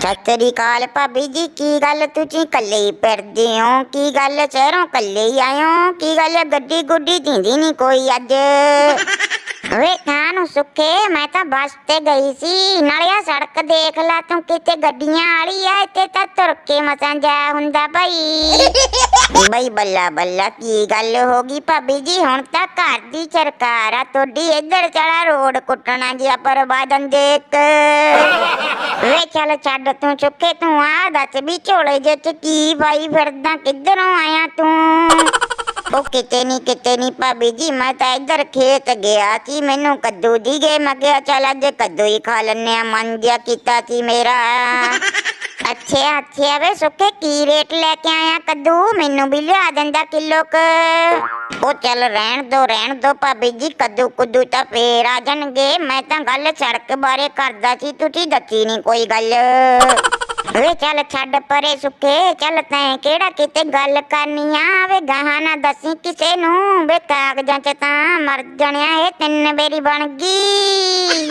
ਸਤਿ ਸ੍ਰੀ ਅਕਾਲ ਭਾਬੀ ਜੀ, ਕੀ ਗੱਲ ਤੁਸੀਂ ਕੱਲੇ ਹੀ ਫਿਰਦੇ ਹੋ? ਕੀ ਗੱਲ ਸ਼ਹਿਰੋਂ ਕੱਲੇ ਹੀ ਆਏ ਹੋ? ਕੀ ਗੱਲ ਗੱਡੀ ਗੁੱਡੀ ਦਿੰਦੀ ਨਹੀਂ ਕੋਈ ਅੱਜ? ਵੇ ਨੂੰ ਸੁੱਖੇ, ਮੈਂ ਤਾਂ ਬੱਸ ਤੇ ਗਈ ਸੀ। ਨਾਲੇ ਸੜਕ ਦੇਖ ਲਾ, ਤੂੰ ਕਿਤੇ ਗੱਡੀਆਂ ਵਾਲੀ ਆ, ਇੱਥੇ ਤਾਂ ਤੁਰ ਕੇ ਮਸਾਂ ਜਾ ਹੁੰਦਾ ਭਾਈ। ਬਈ ਬੱਲਾ ਬੱਲਾ ਕੀ ਗੱਲ ਹੋ ਗਈ ਭਾਬੀ ਜੀ ਹੁਣ ਤਾਂ ਘਰ ਦੀ ਸਰਕਾਰ ਆ ਤੁਹਾਡੀ ਇੱਧਰ ਚੜਾ ਰੋਡ ਕੁੱਟਣਾ ਜਿਆ ਪਰਵਾਦਨ ਦੇਖ ਵੇ ਚੱਲ ਛੱਡ ਤੂੰ ਚੁੱਕੇ ਤੂੰ ਆ ਦੱਸ ਵੀ ਝੋਲੇ ਜੇ ਚ ਕੀ ਪਾਈ ਫਿਰਦਾ ਕਿੱਧਰੋਂ ਆਇਆ ਤੂੰ ਉਹ ਕਿਤੇ ਨਹੀਂ ਕਿਤੇ ਨਹੀਂ ਭਾਬੀ ਜੀ ਮੈਂ ਤਾਂ ਇੱਧਰ ਖੇਤ ਗਿਆ ਸੀ ਮੈਨੂੰ ਕੱਦੂ ਦੀ ਗਏ ਮੈਂ ਕਿਹਾ ਚੱਲ ਅੱਜ ਕੱਦੂ ਹੀ ਖਾ ਲੈਨੇ ਆ ਮਨ ਜਿਆ ਕੀਤਾ ਸੀ ਮੇਰਾ ਅੱਛੇ ਅੱਛੇ ਵੇ ਸੁੱਕੇ ਕੀ ਰੇਟ ਲੈ ਕੇ ਆਇਆ ਕੱਦੂ? ਮੈਨੂੰ ਵੀ ਲਿਆ ਦਿੰਦਾ ਕਿਲੋ ਕ। ਉਹ ਚੱਲ ਰਹਿਣ ਦੋ ਰਹਿਣ ਦੋ ਭਾਬੀ ਜੀ, ਕੱਦੂ ਕੁੱਦੂ ਤਾਂ ਫੇਰ ਆ ਜਾਣਗੇ। ਮੈਂ ਤਾਂ ਗੱਲ ਸੜਕ ਬਾਰੇ ਕਰਦਾ ਸੀ, ਤੁਸੀਂ ਦੱਸੀ ਨਹੀਂ ਕੋਈ ਗੱਲ। ਵੇ ਚੱਲ ਛੱਡ ਪਰੇ ਸੁੱਕੇ ਚੱਲ ਤੈਂ ਕਿਹੜਾ ਕਿਤੇ ਗੱਲ ਕਰਨੀ ਆ? ਵੇ ਗਾਹਾਂ ਨਾ ਦੱਸੀ ਕਿਸੇ ਨੂੰ, ਵੇ ਕਾਗਜ਼ਾਂ 'ਚ ਤਾਂ ਮਰ ਜਣਿਆ, ਇਹ ਤਿੰਨ ਬੇਰੀ ਬਣ ਗਈ।